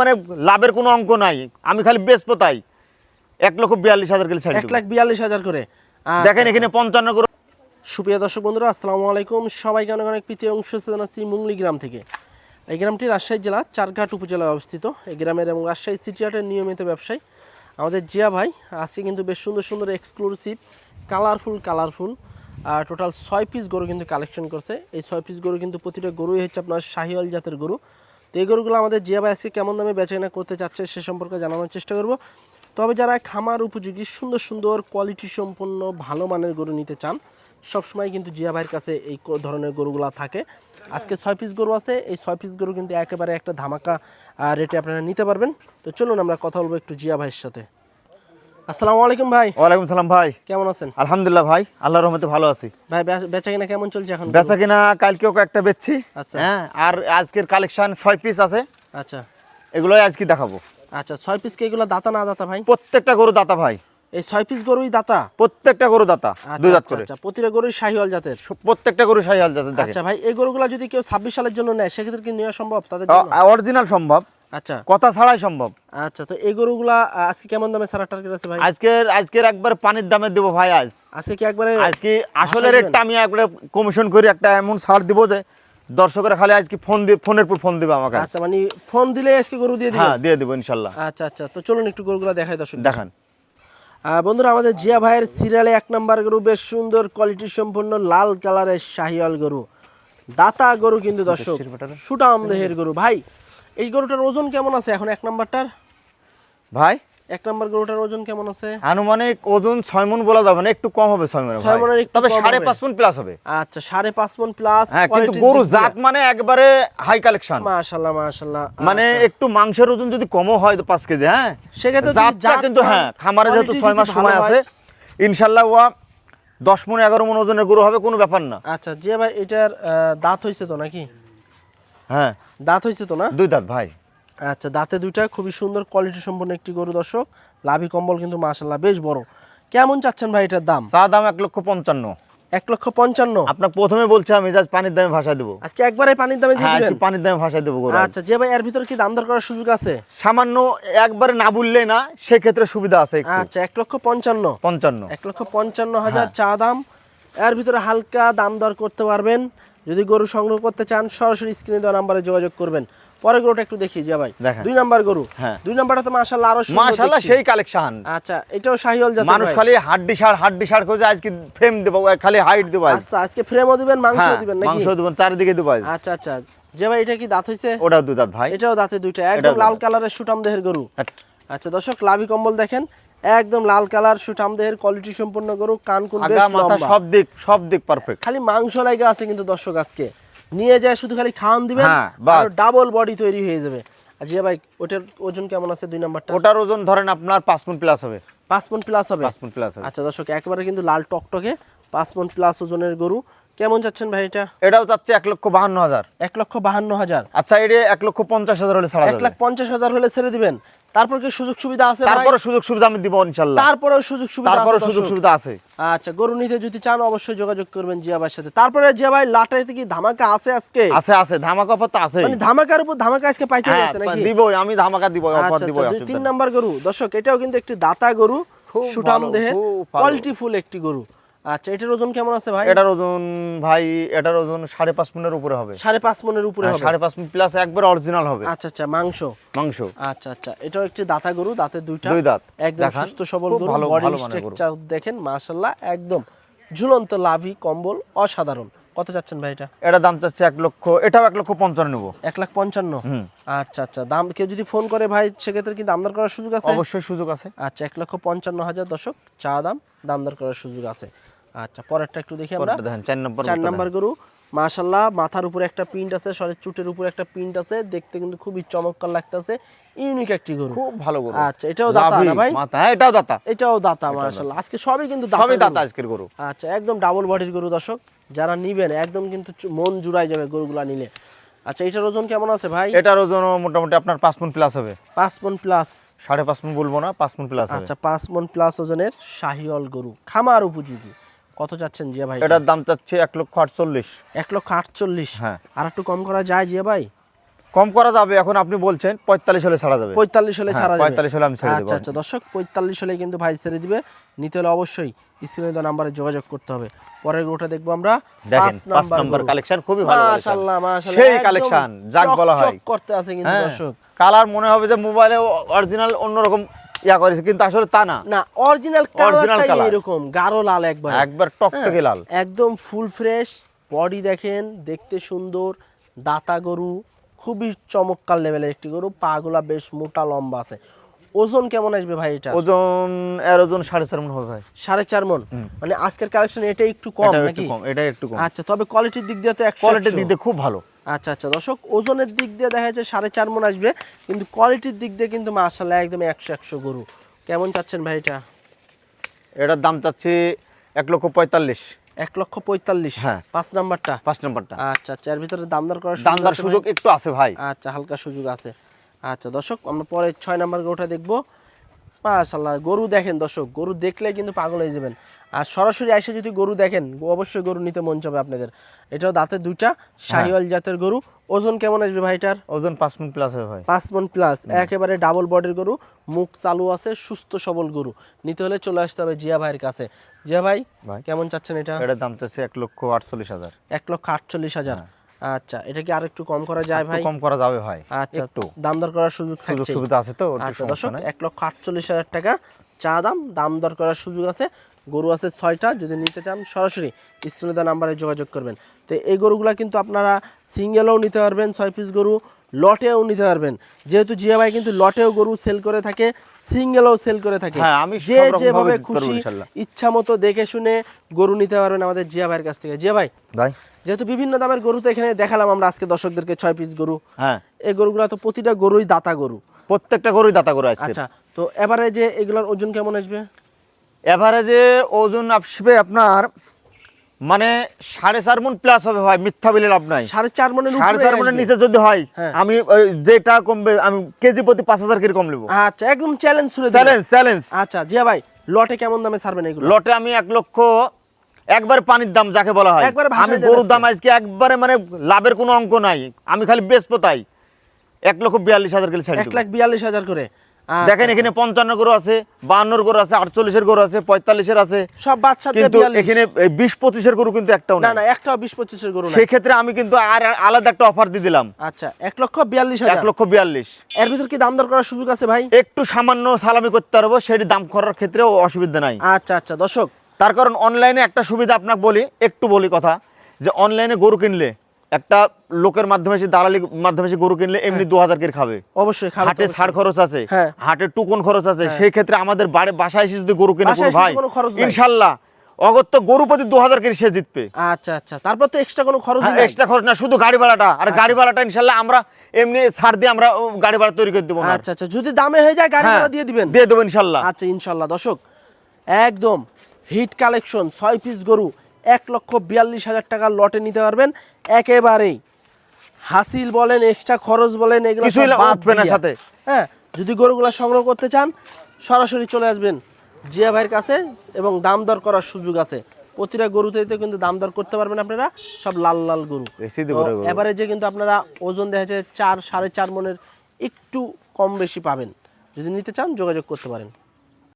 মানে লাভের কোনো অঙ্ক নাই। আমি খালি বেচবো তাই। এক লক্ষ বিয়াল্লিশ হাজার কিলো এক লাখ বিয়াল্লিশ হাজার করে। আচ্ছা। দেখেন এখানে পঞ্চান্ন করে সুপ্রিয় দর্শক বন্ধুরা আসসালামু আলাইকুম। সবাইকে অনেক অনেক প্রীতি অংশ জানাচ্ছি মুংলি গ্রাম থেকে। এই গ্রামটি রাজশাহী জেলা চারঘাট উপজেলায় অবস্থিত। এই গ্রামের এবং রাজশাহী সিটি হাটের নিয়মিত ব্যবসায়ী। আমাদের জিয়া ভাই আজকে কিন্তু বেশ সুন্দর সুন্দর এক্সক্লুসিভ কালারফুল কালারফুল আর টোটাল ছয় পিস গরু কিন্তু কালেকশন করছে। এই ছয় পিস গরু কিন্তু প্রতিটা গরুই হচ্ছে আপনার শাহিওয়াল জাতের গরু। তো এই গরুগুলো আমাদের জিয়া ভাই আজকে কেমন দামে বেচাকেনা করতে চাচ্ছে সে সম্পর্কে জানানোর চেষ্টা করব। তবে যারা খামার উপযোগী, সুন্দর সুন্দর কোয়ালিটি সম্পন্ন, ভালো মানের গরু নিতে চান, সবসময় কিন্তু জিয়া ভাইয়ের কাছে এই ধরনের গরুগুলা থাকে। আজকে ছয় পিস গরু আছে, এই ছয় পিস গরু কিন্তু একেবারে একটা ধামাকা রেটে আপনারা নিতে পারবেন। তো চলুন আমরা কথা বলব একটু জিয়া ভাইয়ের সাথে। আসসালামু আলাইকুম ভাই। ওয়ালাইকুম সালাম ভাই। কেমন আছেন? আলহামদুলিল্লাহ ভাই আল্লাহর রহমতে ভালো আছি। ভাই বেচা কিনা কেমন চলছে এখন? বেচা কিনা কালকেও একটা বেচছি। আচ্ছা। হ্যাঁ আর আজকের কালেকশন ছয় পিস আছে। আচ্ছা। এগুলোই আজকে দেখাবো। আচ্ছা ছয় পিস কি এগুলো দাতা না দাতা ভাই? প্রত্যেকটা গরু দাতা ভাই। এই ছয় পিস গরুই দাতা? প্রত্যেকটা গরু দাতা আচ্ছা, দুই দাঁত আচ্ছা, করে। আচ্ছা প্রতিটা গরুই শাহিওয়াল জাতের? প্রত্যেকটা গরু যাতে দেখেন। আচ্ছা ভাই এই গরুগুলো যদি কেউ ছাব্বিশ সালের জন্য নেয় সেক্ষেত্রে কি নেওয়া সম্ভব তাদের জন্য? অরিজিনাল সম্ভব। আচ্ছা। কথা ছাড়াই সম্ভব। আচ্ছা তো এই গরুগুলা আজকে কেমন দামে সারা টার্গেট আছে ভাই? আজকের আজকের একবার পানির দামে দেবো ভাই আজ। আজকে কি একবারে আজকে আসলে রেটটা আমি একবারে কমিশন করি একটা এমন ছাড় দিব যে দর্শকরা খালি আজকে ফোন দিয়ে ফোনের পর ফোন দিবে আমাকে। আচ্ছা মানে ফোন দিলে আজকে গরু দিয়ে দিবেন? হ্যাঁ দিয়ে দেবো ইনশাল্লাহ। আচ্ছা আচ্ছা তো চলুন একটু গরুগুলা দেখাই দর্শক দেখান। বন্ধুরা আমাদের জিয়া ভাইয়ের সিরিয়ালে এক নাম্বার গরু বেশ সুন্দর কোয়ালিটি সম্পন্ন লাল কালারের শাহিওয়াল গরু। দাতা গরু কিন্তু দর্শক সুটাম দেহের গরু। ভাই এই গরুটার ওজন কেমন আছে? এখন এক নাম্বারটার? ভাই? এক নাম্বার গরুটার ওজন কেমন আছে? আনুমানিক ওজন ছয় মন বলা যাবে না একটু কম হবে ছয় মনে ছয় একটু তবে সাড়ে। পাঁচ মন প্লাস হবে। আচ্ছা সাড়ে পাঁচ মন প্লাস হ্যাঁ কিন্তু গরু জাত মানে একবারে হাই কালেকশন মাশাল্লাহ মাশাল্লাহ মানে একটু মাংসের ওজন যদি কমও হয় তো পাঁচ কেজি হ্যাঁ? সেক্ষেত্রে জাতটা জাত কিন্তু হ্যাঁ খামারে যেহেতু ছয় মাস সময় আছে ইনশাল্লাহ ওয়া দশ মন এগারো মন ওজনের গরু হবে কোনো ব্যাপার না। আচ্ছা যে ভাই এটার দাঁত হয়েছে তো নাকি? হ্যাঁ। দাঁত হয়েছে তো না? দুই দাঁত ভাই। আচ্ছা দাঁতে দুইটা খুবই সুন্দর কোয়ালিটি সম্পন্ন একটি গরু দর্শক। লাভি কম্বল কিন্তু মাশাল্লাহ বেশ বড়। কেমন চাচ্ছেন ভাই এটার দাম? চা দাম এক লক্ষ পঞ্চান্ন। এক লক্ষ পঞ্চান্ন? আপনার প্রথমে বলছে আমি জাস্ট পানির দামে ভাষা দেবো। আজকে একবারে পানির দামে দিয়ে হ্যাঁ দিবেন? পানির দামে ভাষা দেবো আচ্ছা যে ভাই এর ভিতরে কি দাম দর করার সুযোগ আছে? সামান্য একবারে না বললে না সেক্ষেত্রে সুবিধা আছে আচ্ছা এক লক্ষ পঞ্চান্ন। পঞ্চান্ন। এক লক্ষ পঞ্চান্ন হাজার চা দাম। এর ভিতরে হালকা দাম দর করতে পারবেন। যদি গরু সংগ্রহ করতে চান সরাসরি স্ক্রিনে দেওয়া নাম্বারে যোগাযোগ করবেন। পরে গরুটা একটু দেখি যে ভাই। দুই নাম্বার গরু। হ্যাঁ। দুই নাম্বারটা তো মাশাআল্লাহ আরও সুন্দর মাশাআল্লাহ সেই কালেকশন। আচ্ছা এটাও শাহিওয়াল জাতের মানুষ খালি হাড্ডি সার হাড্ডি সার করে আজকে ফ্রেম দেবো খালি হাইট দেবো আচ্ছা আজকে ফ্রেমও দিবেন মাংসও হ্যাঁ দিবেন নাকি? মাংস দেবো চারিদিকে দেবো আচ্ছা আচ্ছা। যে ভাই এটা কি দাঁত হইছে? ওটাও দু দাঁত ভাই। এটাও দাঁতে দুইটা একদম লাল কালারের সুটাম দেহের গরু। হ্যাঁ। আচ্ছা দর্শক লাভি কম্বল দেখেন। একদম লাল কালার সুটাম দেহের কোয়ালিটি সম্পন্ন গরু কান কোন বেশ আগা মাথা সব দিক সব দিক পারফেক্ট খালি মাংস লাগে আছে কিন্তু দর্শক আজকে। নিয়ে যায় শুধু খালি খাওয়ান দিবেন আর ডাবল বডি তৈরি হয়ে যাবে। আর জিয়া ভাই ওটার ওজন কেমন আছে দুই নাম্বারটা? ওটার ওজন ধরেন আপনার পাঁচ মন প্লাস হবে। পাঁচ মন প্লাস হবে? পাঁচ মন প্লাস হবে। আচ্ছা দর্শক একবারে কিন্তু লাল টকটকে পাঁচ মন প্লাস ওজনের গরু। কেমন যাচ্ছেন ভাই এটা? এটাও চাচ্ছে এক লক্ষ বাহান্ন হাজার। এক লক্ষ বাহান্ন হাজার। আচ্ছা এটা এক লক্ষ পঞ্চাশ হাজার হলে ছাড়া এক লাখ পঞ্চাশ হাজার হলে ছেড়ে দিবেন। তারপর কি সুযোগ সুবিধা আছে? তারপরে সুযোগ সুবিধা আমি দিব ইনশাল্লাহ। তারপরেও সুযোগ সুবিধা তারপরে সুযোগ সুবিধা আছে। আচ্ছা গরু নিতে যদি চান অবশ্যই যোগাযোগ করবেন জিয়া ভাইয়ের সাথে। তারপরে জিয়া ভাই লাটাইতে কি ধামাকা আছে আজকে? আছে আছে ধামাকা অফার তো আছে মানে ধামাকার উপর ধামাকা আজকে পাইতে হ্যাঁ আছে নাকি? দিব আমি ধামাকা দিব অফার আচ্ছা দিব আচ্ছা তিন নাম্বার গরু। দর্শক এটাও কিন্তু একটি দাতা গরু। সুটাম দেহে কোয়ালিটি ফুল একটি গরু। আচ্ছা এটার ওজন কেমন আছে ভাই? এটার ওজন ভাই এটার ওজন সাড়ে পাঁচ মনের উপরে হবে। সাড়ে পাঁচ মনের উপরে হ্যাঁ, হবে? সাড়ে পাঁচ প্লাস একবার অরিজিনাল হবে। আচ্ছা আচ্ছা মাংস? মাংস। আচ্ছা আচ্ছা এটাও একটি দাতা গরু দাঁতের দুইটা। দুই দাঁত। একদম সুস্থ সবল গরু। ভালো- বডি। স্ট্রাকচার দেখেন মাশাআল্লাহ একদম ঝুলন্ত লাভি কম্বল অসাধারণ। কত চাচ্ছেন ভাই এটা? এটার দাম চাচ্ছে এক লক্ষ এটাও এক লক্ষ পঞ্চান্ন নেব। এক লাখ পঞ্চান্ন? হুম। আচ্ছা আচ্ছা দাম কেউ যদি ফোন করে ভাই সেক্ষেত্রে কি দাম দর করার সুযোগ আছে? অবশ্যই সুযোগ আছে। আচ্ছা এক লক্ষ পঞ্চান্ন হাজার দশক চা দাম দাম দর করার সুযোগ আছে। আচ্ছা পরেরটা একটু দেখি আমরা। দেখেন চার নম্বর চার নাম্বার গরু মাশাল্লাহ মাথার উপরে একটা প্রিন্ট আছে শরীর চুটের উপরে একটা প্রিন্ট আছে দেখতে কিন্তু খুবই চমৎকার লাগতেছে। ইউনিক একটি গরু। খুব ভালো গরু। আচ্ছা এটাও দাতা না ভাই? মাথা হ্যাঁ এটাও দাতা। এটাও দাতা মাশাল্লাহ আজকে সবই কিন্তু দাতা সবই দাতা আজকের গরু। আচ্ছা একদম ডাবল বডির গরু দর্শক। যারা নিবেন একদম কিন্তু মন জুড়াই যাবে গরুগুলা নিলে। আচ্ছা এটার ওজন কেমন আছে ভাই? এটার ওজন মোটামুটি আপনার পাঁচ মন প্লাস হবে। পাঁচ মন প্লাস সাড়ে পাঁচ মন বলব না পাঁচ মন প্লাস আচ্ছা পাঁচ মন প্লাস ওজনের শাহিওল গরু। খামার উপযোগী। কত চাচ্ছেন জিয়া ভাই? এটার দাম চাচ্ছে এক লক্ষ আটচল্লিশ। এক লক্ষ আটচল্লিশ। হ্যাঁ। আর একটু কম করা যায় জিয়া ভাই? কম করা যাবে এখন আপনি বলছেন পঁয়তাল্লিশ হলে ছাড়া যাবে। পঁয়তাল্লিশ হলে হ্যাঁ, ছাড়া যাবে। 45 হলে আমি ছেড়ে দেবো। আচ্ছা আচ্ছা দর্শক পঁয়তাল্লিশ হলে কিন্তু ভাই ছেড়ে দিবে। নিতে হলে অবশ্যই স্ক্রিনে দেওয়া নাম্বারে যোগাযোগ করতে হবে। পরের গরুটা দেখব আমরা। দেখেন পাঁচ নম্বর কালেকশন খুবই ভালো। মাশাআল্লাহ মাশাআল্লাহ সেই কালেকশন যাক বলা হয়। করতে আছে কিন্তু হ্যাঁ দর্শক। কালার মনে হবে যে মোবাইলে অরিজিনাল অন্যরকম ইয়া করেছে কিন্তু আসলে তা না। না অরিজিনাল কালারটাই এরকম গাঢ় লাল একবার। একবার টকটকে লাল। একদম ফুল ফ্রেশ বডি দেখেন দেখতে সুন্দর দাতা গরু খুবই চমৎকার লেভেলের একটি গরু পাগুলা বেশ মোটা লম্বা আছে। ওজন কেমন আসবে ভাই এটা ওজন এর ওজন সাড়ে চার মন হবে ভাই। সাড়ে চার মন? মানে আজকের কালেকশন এটা একটু কম নাকি? এটা একটু কম। আচ্ছা তবে কোয়ালিটির দিক দিয়ে তো কোয়ালিটির দিক দিয়ে খুব ভালো। আচ্ছা আচ্ছা। দর্শক ওজনের দিক দিয়ে দেখা যাচ্ছে সাড়ে চার মন আসবে কিন্তু কোয়ালিটির দিক দিয়ে কিন্তু মার্শাল্লাহ একদম একশো একশো গরু। কেমন চাচ্ছেন ভাই এটা? এটার দাম চাচ্ছি এক লক্ষ পঁয়তাল্লিশ। এক লক্ষ পঁয়তাল্লিশ? হ্যাঁ। পাঁচ নাম্বারটা? পাঁচ নম্বরটা। আচ্ছা আচ্ছা। এর ভিতরে দাম দর করার দাম দর আছে ভাই? সুযোগ একটু আছে ভাই। আচ্ছা হালকা সুযোগ আছে। আচ্ছা দর্শক আমরা পরে ছয় নাম্বার গরুটা দেখব। মাশাল্লাহ গরু দেখেন দর্শক গরু দেখলে কিন্তু পাগল হয়ে যাবেন। আর সরাসরি এসে যদি গরু দেখেন অবশ্যই গরু নিতে মন চাবে আপনাদের। এটাও দাঁতে দুইটা শাহিওয়াল জাতের গরু। ওজন কেমন আসবে ভাইটার ওজন পাঁচ মন প্লাস হবে ভাই। পাঁচ মন প্লাস একেবারে ডাবল বডির গরু মুখ চালু আছে সুস্থ সবল গরু। নিতে হলে চলে আসতে হবে জিয়া ভাইয়ের কাছে। জিয়া ভাই। কেমন চাচ্ছেন এটা? এটার দাম চাচ্ছি এক লক্ষ আটচল্লিশ হাজার। এক লক্ষ আটচল্লিশ হাজার। আচ্ছা এটা কি আর একটু কম করা যায় ভাই? কম করা যাবে ভাই আচ্ছা একটু। দাম দর করার সুযোগ সুযোগ সুবিধা আছে তো আচ্ছা দর্শক এক লক্ষ আটচল্লিশ হাজার টাকা চা দাম দাম দর করার সুযোগ আছে। গরু আছে ছয়টা যদি নিতে চান সরাসরি স্ক্রিনে দেওয়া নাম্বারে যোগাযোগ করবেন। তো এই গরুগুলা কিন্তু আপনারা সিঙ্গেলও নিতে পারবেন ছয় পিস গরু লটেও নিতে পারবেন। যেহেতু জিয়া ভাই কিন্তু লটেও গরু সেল করে থাকে সিঙ্গেলও সেল করে থাকে। হ্যাঁ, যে যেভাবে খুশি ইচ্ছা মতো দেখে শুনে গরু নিতে পারবেন আমাদের জিয়া ভাইয়ের কাছ থেকে। জিয়া ভাই? ভাই? যেহেতু বিভিন্ন দামের গরু তো এখানে দেখালাম আমরা আজকে দর্শকদেরকে ছয় পিস গরু। হ্যাঁ। এই গরুগুলো তো প্রতিটা গরুই দাতা গরু। প্রত্যেকটা গরুই দাতা করে আছে আচ্ছা তো এবারে যে এগুলোর ওজন কেমন আসবে? এভারেজে ওজন আসবে আপনার মানে সাড়ে চার মন প্লাস হবে ভাই মিথ্যা বলে লাভ নাই। সাড়ে চার মনের সাড়ে চার মনের নিচে যদি হয় হ্যাঁ। আমি যেটা কমবে আমি কেজি প্রতি পাঁচ হাজার কেজি কম নেব। আচ্ছা একদম চ্যালেঞ্জ চ্যালেঞ্জ চ্যালেঞ্জ আচ্ছা জিয়া ভাই লটে কেমন দামে ছাড়বেন এগুলো? লটে আমি এক লক্ষ একবার পানির দাম যাকে বলা হয়। আমি গরুর দাম আজকে একবারে মানে লাভের কোনো অঙ্ক নাই। আমি খালি বেচবো তাই। এক লক্ষ বিয়াল্লিশ হাজার কিলো ছাড়ি এক লাখ বিয়াল্লিশ হাজার করে। আচ্ছা, দেখেন এখানে পঞ্চান্ন গরু আছে বাহান্নর গরু আছে আটচল্লিশের গরু আছে পঁয়তাল্লিশের আছে। সব বাচ্চা কিন্তু এখানে বিশ পঁচিশের গরু কিন্তু একটাও না না না একটা বিশ পঁচিশের গরু সেক্ষেত্রে আমি কিন্তু আর আলাদা একটা অফার দিয়ে দিলাম। আচ্ছা এক লক্ষ বিয়াল্লিশ এক লক্ষ বিয়াল্লিশ। এর ভিতর কি দাম দর করার সুযোগ আছে ভাই? একটু সামান্য সালামি করতে পারব সেটি দাম করার ক্ষেত্রেও অসুবিধা নাই। আচ্ছা আচ্ছা দর্শক তার কারণ অনলাইনে একটা সুবিধা আপনাকে বলি একটু বলি কথা যে অনলাইনে গরু কিনলে একটা লোকের মাধ্যমে এসে দালালি মাধ্যমে এসে গরু কিনলে এমনি দু হাজার করে খাবে। অবশ্যই হাটে। ছাড় খরচ আছে হ্যাঁ। হাটে টুকন খরচ আছে সেই ক্ষেত্রে আমাদের বাড়ি বাসায় এসে যদি গরু কিনে কোনো ভাই। ইনশাল্লাহ অগত্য গরু প্রতি দু হাজার সে জিতবে। আচ্ছা আচ্ছা তারপর তো এক্সট্রা কোনো খরচ এক্সট্রা খরচ না শুধু গাড়ি ভাড়াটা আর গাড়ি ভাড়াটা ইনশাল্লাহ আমরা এমনি ছাড় দিয়ে আমরা গাড়ি ভাড়া তৈরি করে দেবো আচ্ছা আচ্ছা যদি দামে হয়ে যায় গাড়ি হ্যাঁ, ভাড়া দিয়ে দিবেন। দিয়ে দেবো ইনশাল্লাহ। আচ্ছা ইনশাল্লাহ দর্শক একদম হিট কালেকশন ছয় পিস গরু এক লক্ষ বিয়াল্লিশ হাজার টাকার লটে নিতে পারবেন একেবারেই হাসিল বলেন এক্সট্রা খরচ বলেন এগুলো। সাথে। হ্যাঁ যদি গরুগুলো সংগ্রহ করতে চান সরাসরি চলে আসবেন জিয়া ভাইয়ের কাছে এবং দাম দর করার সুযোগ আছে প্রতিটা গরুতে কিন্তু দাম দর করতে পারবেন আপনারা সব লাল লাল গরু। এবারে যে কিন্তু আপনারা ওজন দেখা যাচ্ছে চার সাড়ে চার মনের একটু কম বেশি পাবেন যদি নিতে চান যোগাযোগ করতে পারেন